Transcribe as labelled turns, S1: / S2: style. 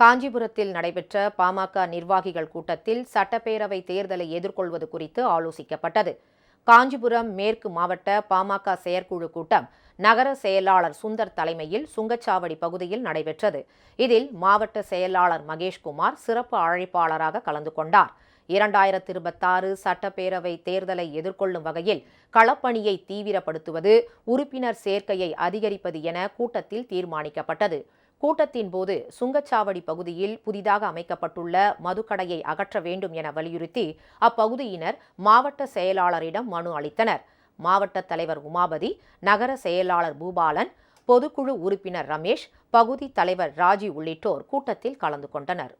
S1: காஞ்சிபுரத்தில் நடைபெற்ற பாமக நிர்வாகிகள் கூட்டத்தில் சட்டப்பேரவை தேர்தலை எதிர்கொள்வது குறித்து ஆலோசிக்கப்பட்டது. காஞ்சிபுரம் மேற்கு மாவட்ட பாமக செயற்குழு கூட்டம் நகர செயலாளர் சுந்தர் தலைமையில் சுங்கச்சாவடி பகுதியில் நடைபெற்றது. இதில் மாவட்ட செயலாளர் மகேஷ்குமார் சிறப்பு அழைப்பாளராக கலந்து கொண்டார். இரண்டாயிரத்தி இருபத்தாறு சட்டப்பேரவை தேர்தலை எதிர்கொள்ளும் வகையில் களப்பணியை தீவிரப்படுத்துவது உறுப்பினர் சேர்க்கையை அதிகரிப்பது என கூட்டத்தில் தீர்மானிக்கப்பட்டது. கூட்டத்தின் போது சுங்கச்சாவடி பகுதியில் புதிதாக அமைக்கப்பட்டுள்ள மதுக்கடையை அகற்ற வேண்டும் என வலியுறுத்தி அப்பகுதியினர் மாவட்ட செயலாளரிடம் மனு அளித்தனர். மாவட்ட தலைவர் உமாபதி நகர செயலாளர் பூபாலன் பொதுக்குழு உறுப்பினர் ரமேஷ் பகுதி தலைவர் ராஜி உள்ளிட்டோர் கூட்டத்தில் கலந்து கொண்டனர்.